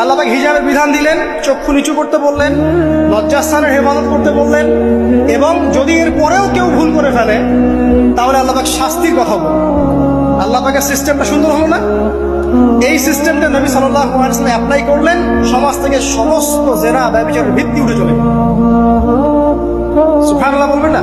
আল্লাহ পাক হিজাবের বিধান দিলেন, চক্ষু নিচু করতে বললেন, লজ্জাস্থানের হেফাজত করতে বললেন, এবং যদি এর পরেও কেউ ভুল করে ফেলে, তাহলে আল্লাহ পাক শাস্তির কথা বললেন। আল্লাহ পাকের সিস্টেমটা সুন্দর হলো না? এই সিস্টেমটা নবী সাল্লাহ অ্যাপ্লাই করলেন, সমাজ থেকে সমস্ত জেনা ব্যবচারের ভিত্তি উঠে চলে সুখান বলবেন না?